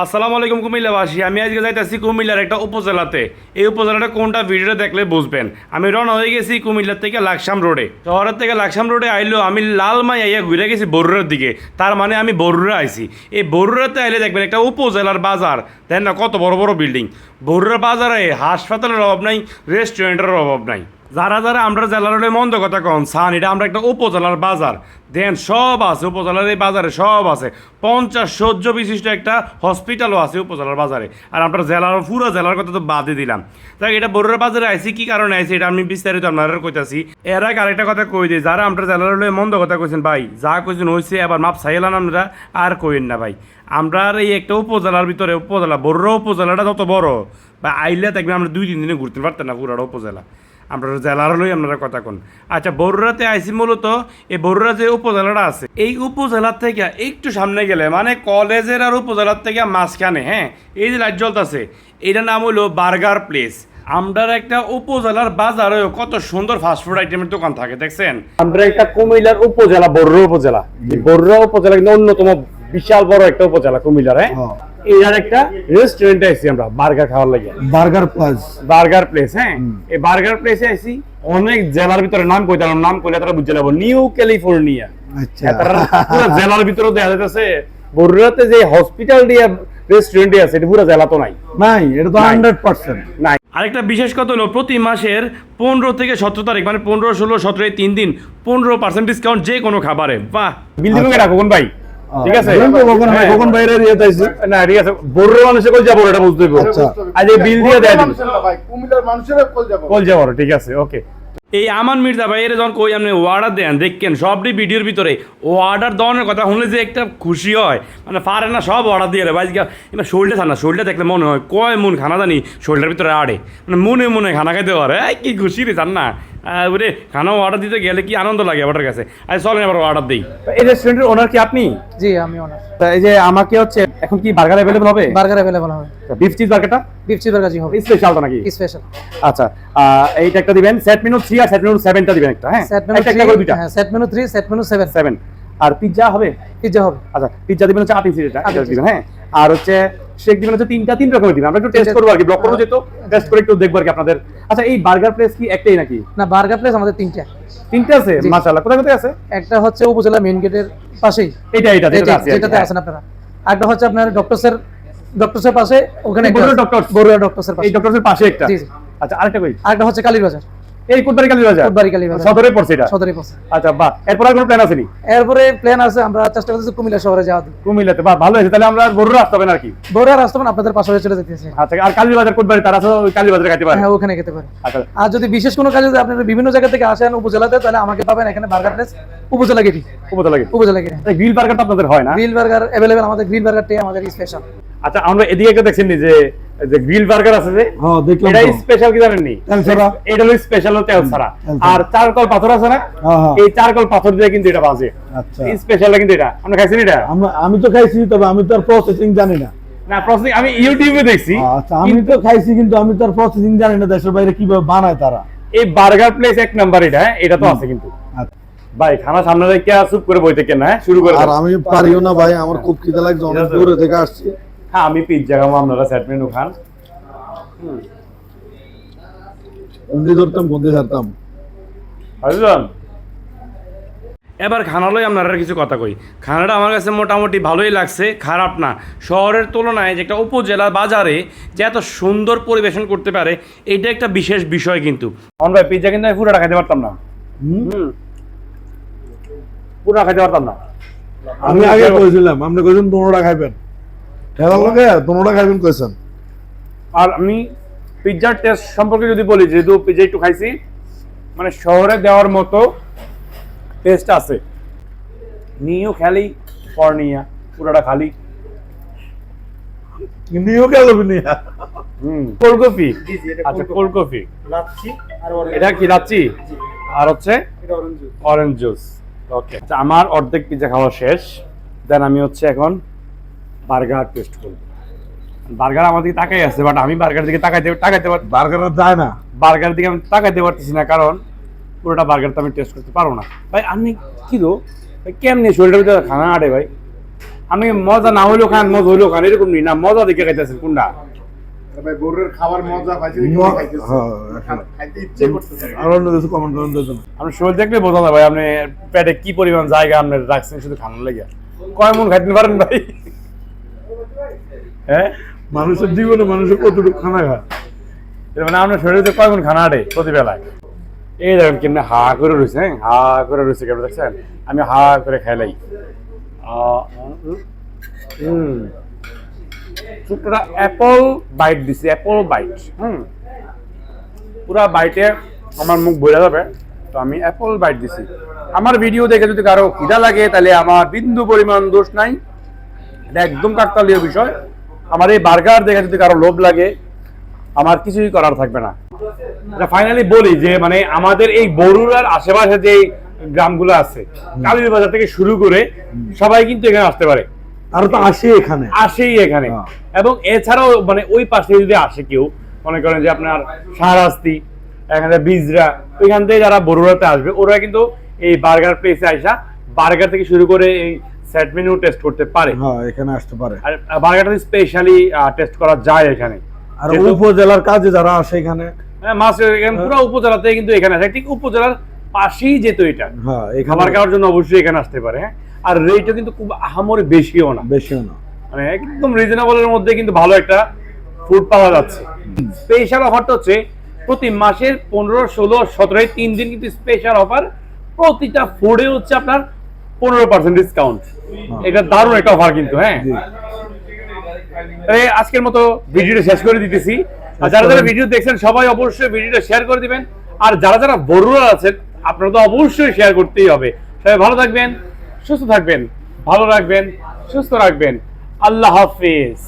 আসসালামু আলাইকুম কুমিল্লাবাসী, আমি আজকে যাইতেছি কুমিল্লার একটা উপজেলাতে। এই উপজেলাটা কোনটা ভিডিওটা দেখলে বুঝবেন। আমি রওনা হয়ে গেছি কুমিল্লার থেকে লাকসাম রোডে। শহরের থেকে লাকসাম রোডে আইলো, আমি লালমাই আইয়া ঘুরে গেছি বরুড়ার দিকে। তার মানে আমি বরুড়া আইছি। এই বরুড়াতে আইলে দেখবেন একটা উপজেলার বাজার। দেন না, কত বড় বড় বিল্ডিং। বরুড়া বাজারে হাসপাতালের অভাব নাই, রেস্টুরেন্টের অভাব নাই। যারা যারা আমরা জেলার হলে মন্দ কথা কন, সান, এটা আমরা একটা উপজেলার বাজার। দেন সব আছে, উপজেলার এই বাজারে সব আছে। পঞ্চাশ সহ্য বিশিষ্ট একটা হসপিটালও আছে উপজেলার বাজারে। আর আমরা জেলার, পুরো জেলার কথা তো বাদই দিলাম। তাই এটা বড়ুরা বাজারে আইসি, কি কারণে আইসি এটা আমি বিস্তারিত আপনারা কইতাছি। এর আগে আরেকটা কথা কই দিই, যারা আমরা জেলার হলে মন্দ কথা কইছেন, ভাই, যা কইছেন হয়েছে আবার মাপ চাইলাম আমরা আর কইন না, ভাই। আমরা এই একটা উপজেলার ভিতরে, উপজেলা বড়ুরা উপজেলাটা যত বড় বা আইলে দেখবেন আমরা দুই, তিন দিনে ঘুরতে পারতাম না, পুরাটা উপজেলা। আমরা জেলার হলেই আপনারা কথা কোন। আচ্ছা বরুড়াতে আইসি মূলত এই বরুড়া যে উপজেলাটা আছে এই উপজেলার থেকে একটু সামনে গেলে মানে কলেজের আর উপজেলার থেকে মাঝখানে হ্যাঁ এই যে লাইট জ্বলতেছে এটার নাম হলো বার্গার প্লেস। আমরার একটা উপজেলার বাজারে কত সুন্দর ফাস্টফুড আইটেমের দোকান থাকে দেখছেন? আমরা একটা কুমিল্লার উপজেলা বরুড়া উপজেলা। এই বরুড়া উপজেলা কিন্তু অন্যতম বিশাল বড় একটা উপজেলা কুমিল্লার হ্যাঁ? হ্যাঁ। এটার একটা রেস্টুরেন্টে আমরা বার্গার খাওয়ার লাগে। Burger plus. বার্গার প্লেস হ্যাঁ? এই বার্গার প্লেসে অনেক জেলার ভিতরে নাম কইতাম নাম কইলে তারা বুঝে নেব নিউ ক্যালিফোর্নিয়া। আচ্ছা। পুরো জেলার ভিতরে দেখা যাইতেছে বরুড়াতে যে হসপিটাল দিয়ে রেস্টুরেন্ট আছে এটা পুরো জেলা তো নাই। নাই এটা তো হান্ড্রেড পার্সেন্ট নাই। আরেকটা বিশেষ কথা হলো প্রতি মাসের পনেরো থেকে সতেরো তারিখ মানে পনেরো ষোলো সতেরো এই তিন দিন পনেরো পার্সেন্ট ডিসকাউন্ট যে কোনো খাবারে। বাহ! বিল দিবেন আচ্ছা। কখন ভাই? ঠিক আছে? কখন। বাইরে দিয়ে তাইছি। না ঠিক আছে। বড় মানুষে কই যাব এটা বুঝতে হবে আচ্ছা। আজ এই বিল দিয়ে দেয় দিবি। মানুষের না ভাই কুমিল্লার মানুষের কল যাব। কল যাওয়ার ঠিক আছে ওকে। এই আমান মির্জা ভাই এর যখন কই আপনি অর্ডার দেন দেখেন সবটি ভিডিওর ভিতরে অর্ডার দেওয়ানোর কথা শুনলে যে একটা খুশি হয়। মানে পারে না সব অর্ডার দিয়ে রে ভাই এবার শরীরটা থানা শরীরটা দেখলে মনে হয় কয় মন খানা জানি শরীরের ভিতরে আড়ে। মানে মনে মনে খানা খাইতে পারে। এই কি খুশি রে জান না। বলে খানা অর্ডার দিতে গেলে কি আনন্দ লাগে আবার কাছে? আর চলেন আবার অর্ডার দিই। এই রেস্টুরেন্টের ওনার কি আপনি? জি আমি অনার এই যে আমাকে হচ্ছে এখন কি বার্গার অ্যাভেলেবল হবে? বার্গার অ্যাভেলেবল হবে। বিফ চিজ বার্গারটা বিফ চিজ বার্গার জি হবে। স্পেশালটা নাকি? স্পেশাল আচ্ছা আহ, এইটা একটা দিবেন সেট মেনু থ্রি আর সেট মেনু সেভেনটা দিবেন একটা হ্যাঁ? সেট মেনু একটা করে দুইটা। হ্যাঁ set menu 3 set menu 7 seven আর পিৎজা হবে? পিজ্জা হবে। আচ্ছা পিৎজা দিবেন হচ্ছে আট ইঞ্চি এটা। দিবেন হ্যাঁ? আর হচ্ছে শেক দিবেন হচ্ছে তিনটা তিন রকমের দিবেন আমরা একটু টেস্ট করব আর কি ব্লক করব যেহেতু টেস্ট করে একটু দেখব আর কি আপনাদের। আচ্ছা এই বার্গার প্লেস কি একটাই নাকি? না বার্গার প্লেস আমাদের তিনটা। তিনটা আছে। মাশাআল্লাহ। কোথায় কোথায় আছে? একটা হচ্ছে উপজেলা মেইন গেটের পাশেই। এটা এটা যেটা আছে কি, যেটাতে হ্যাঁ। আছেন আপনারা। একটা হচ্ছে আপনার ডক্টরসের ডক্টরসের পাশে ওখানে এই বড়ুয়া ডক্টরস? বড়ুয়া ডক্টরসের এই পাশে। ডক্টরের পাশে একটা। জি। আচ্ছা আরেকটা কই? আরেকটা হচ্ছে কালীর বাজার। এই কোটবাড়ি কালী কোটবাড়ি কালী সদরে পড়ছে এটা? সদরে পাশে আচ্ছা বাহ এরপর আর কোনো প্ল্যান আছে নি? এরপরে প্ল্যান আছে আমরা চেষ্টা করতেছি কুমিল্লা শহরে যাওয়া কুমিল্লাতে বাহ ভালো হয়েছে। তাহলে আমরা আর আসতে হবে আর কি বড়ুয়া রাস্তা আপনাদের পাশে চলে যেতেছি। আচ্ছা আর কালী কোটবাড়ি তারা ওই কালী বাজারে পারে? হ্যাঁ ওখানে খেতে পারে। আচ্ছা। আর যদি বিশেষ কোনো কাজে আপনারা বিভিন্ন জায়গা থেকে আসেন উপজেলাতে তাহলে আমাকে পাবেন এখানে বার্গার প্লেস উপজেলা গেটি। উপজেলা লাগে উপজেলা গেটি। গ্রিল বার্গারটা আপনাদের হয় না? গ্রিল বার্গার অ্যাভেলেবেল আমাদের গ্রিল বার্গারটাই আমাদের স্পেশাল আচ্ছা আমরা এদিকে একটা দেখছেন নি যে যে গ্রিল বার্গার আছে যে? হ্যাঁ এটা। স্পেশাল কি জানেন নি? এটা হলো স্পেশাল তেল ছাড়া। আর চারকল পাথর আছে না? হ্যাঁ, হ্যাঁ। এই চারকল পাথর দিয়ে কিন্তু এটা বাজে। আচ্ছা। স্পেশাল কিন্তু এটা। আমরা খাইছেন এটা? আমি তো খাইছি তবে আমি তো আর প্রসেসিং জানি না। না প্রসেসিং আমি ইউটিউবে দেখছি। আচ্ছা আমি তো খাইছি কিন্তু আমি তো আর প্রসেসিং জানি না দেশের বাইরে কীভাবে বানায় তারা। এই বার্গার প্লেস এক নাম্বার এটা হ্যাঁ? এটা তো আছে কিন্তু। আচ্ছা। ভাই খানা সামনে রেখে চুপ করে বইতে কেন হ্যাঁ? শুরু করে আর আমি পারিও না ভাই আমার খুব খিদে লাগছে অনেক দূরে থেকে আসছি। হ্যাঁ আমি পিৎজা খাব আপনারা সেট মেনু খান। ধরতাম এবার খানালয় আপনারা কিছু কথা কই। খানাটা আমার কাছে মোটামুটি ভালোই লাগছে খারাপ না। শহরের তুলনায় যে একটা উপজেলা বাজারে যে এত সুন্দর পরিবেশন করতে পারে এটা একটা বিশেষ বিষয় কিন্তু। অন ভাই পিৎজা কিন্তু আমি পুরোটা খাইতে পারতাম না। হুম? পুরোটা খাইতে পারতাম না। আমি আগে কইছিলাম আপনি কইছেন দোনোটা খাইবেন। ঠেলার লগে দোনোটা খাইবেন কইছেন আর আমি পিৎজার টেস্ট সম্পর্কে যদি বলি যেহেতু পিৎজা একটু খাইছি মানে শহরে দেওয়ার মতো টেস্ট আছে। নিয়েও খালি পর্নিয়া পুরোটা খালি। নিয়া? হুম কোল্ড কফি আচ্ছা কোল্ড কফি লাচ্ছি আর এটা কি লাচ্ছি আর হচ্ছে? Orange juice orange juice okay আচ্ছা আমার অর্ধেক পিৎজা খাওয়া শেষ। দেন আমি হচ্ছে এখন বার্গার টেস্ট করব। বার্গার আমার দিকে তাকাই আছে বাট আমি বার্গার দিকে তাকাইতে তাকাইতে পার বার্গার যায় না। বার্গার দিকে আমি তাকাইতে পারতেছি না কারণ পুরোটা বার্গার তো আমি টেস্ট করতে পারব না। ভাই আপনি কি দো ভাই কেমনি শরীরের ভিতরে খানা আটে ভাই? আমি মজা না হইলেও খান মজা হইলেও খান এরকম নি না মজা দেখে খাইতেছেন কোনটা? ভাই গরুর খাবার মজা পাইছি। হ্যাঁ, খাইতে ইচ্ছে করতেছে। আর অন্য কিছু কমেন্ট করেন দেখুন আপনি শরীর দেখলে বোঝা যায় ভাই আপনি পেটে কি পরিমাণ জায়গা আপনি রাখছেন শুধু খানোর লেগে। কয় মন খাইতে পারেন ভাই? হ্যাঁ? মানুষের জীবনে মানুষের কতটুকু খানা খায়? মানে আপনার শরীরে কয় মন খানা আটে প্রতিবেলায়? এই দেখেন কেমনি হা করে রয়েছে হ্যাঁ? হা করে রয়েছে কেমন দেখছেন? আমি হা করে খেলাই হুম। অ্যাপল বাইট দিছি অ্যাপল বাইট হুম? পুরা বাইটে আমার মুখ বোঝা যাবে, তো আমি অ্যাপল বাইট দিছি। আমার ভিডিও দেখে যদি কারও খিদা লাগে, তাহলে আমার বিন্দু পরিমাণ দোষ নাই। এটা একদম কাকতালীয় বিষয়। আমার এই বার্গার দেখে যদি কারও লোভ লাগে আমার কিছুই করার থাকবে না। ফাইনালি বলি যে মানে আমাদের এই বরুড়ার আশেপাশে যে গ্রামগুলো আছে কালীর বাজার থেকে শুরু করে সবাই কিন্তু এখানে আসতে পারে। আর তো আসে এখানে। আসেই এখানে। হ্যাঁ। এবং এছাড়াও মানে ওই পাশে যদি আসে কেউ মনে করেন যে আপনার শাহরাস্তি এখানে বিজরা ওইখান থেকে যারা বড়ুয়াতে আসবে ওরা কিন্তু এই বার্গার প্লেসে আসা বার্গার থেকে শুরু করে এই সেট মেনু টেস্ট করতে পারে। হ্যাঁ এখানে আসতে পারে। আর বার্গারটা স্পেশালি টেস্ট করা যায় এখানে। আর উপজেলার কাজে যারা আসে এখানে হ্যাঁ মাছের এখানে পুরো উপজেলাতে কিন্তু এখানে আছে ঠিক উপজেলার পাশেই যেত এটা। হ্যাঁ খাবার খাওয়ার জন্য অবশ্যই এখানে আসতে পারে হ্যাঁ। আর রেটও কিন্তু খুব আহামরি বেশিও না। বেশিও না। মানে একদম রিজনেবলের মধ্যে কিন্তু ভালো একটা ফুড পাওয়া যাচ্ছে। স্পেশাল অফারটা হচ্ছে প্রতি মাসের পনেরো ষোলো সতেরো তিন দিন কিন্তু স্পেশাল অফার প্রতিটা ফুডে হচ্ছে আপনার পনেরো পার্সেন্ট ডিসকাউন্ট এটা দারুণ একটা অফার কিন্তু হ্যাঁ? আজকের মতো ভিডিওটা শেষ করে দিতেছি। আর যারা যারা ভিডিও দেখছেন সবাই অবশ্যই ভিডিওটা শেয়ার করে দিবেন। আর যারা যারা বড়ুরা আছেন আপনারা তো অবশ্যই শেয়ার করতেই হবে। সবাই ভালো থাকবেন সুস্থ থাকবেন ভালো রাখবেন সুস্থ রাখবেন। আল্লাহ হাফিজ।